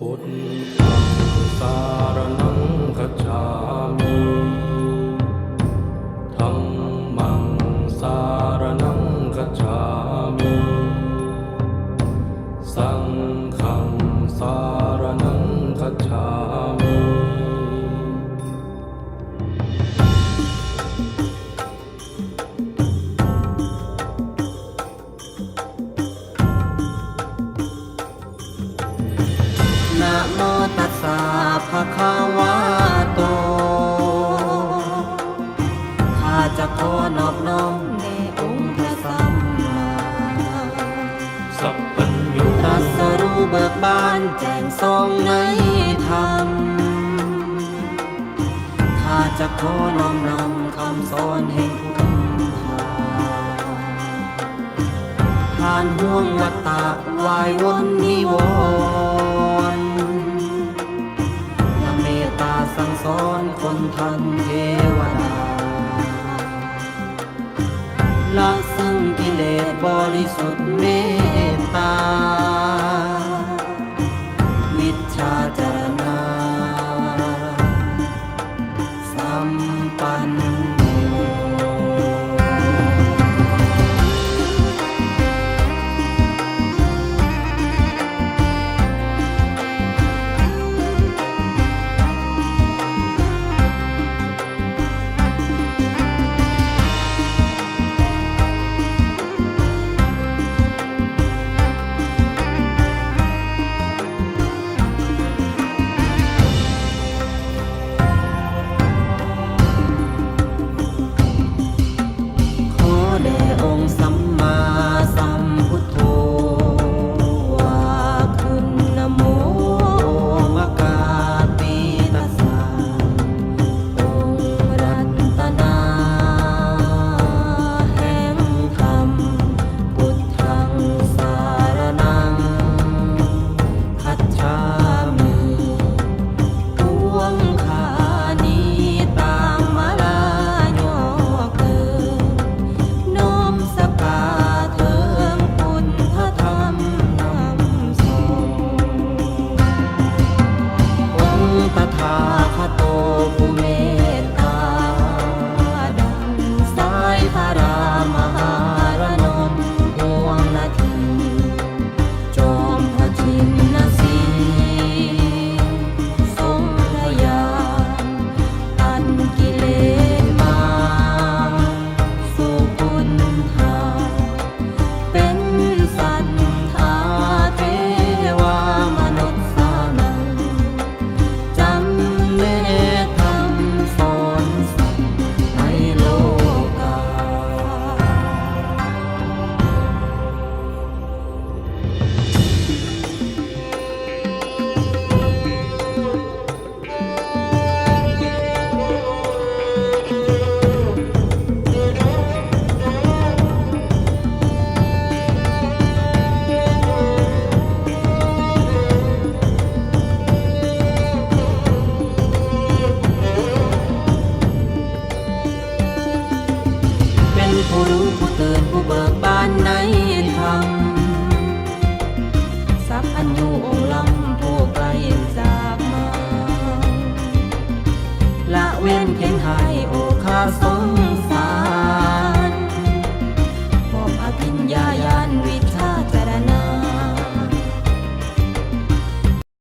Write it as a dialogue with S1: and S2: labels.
S1: พุทธังสารนังคัจามิธรรมังสารนังคัจามิ สังฆังสาร
S2: โมตัสสะภะคะวะโต ข้าจะขอนอบน้อมในองค์พระสัมมา
S1: สัพพัญญูตรั
S2: สรู้เบิกบานแจ้งทรงในธรรม ข้าจะขอน้อมนำคำสอนแห่งพุทธาผ่านห่วงวัฏฏะวายวนนิวร สอนคนทันเทวดาละซึ่งกิเลสบริสุทธิ์เมตตา 他。ือผู้รู้ผู้ตื่นผู้เบิกบานในธรรมสัพพัญญูองค์ล้ำ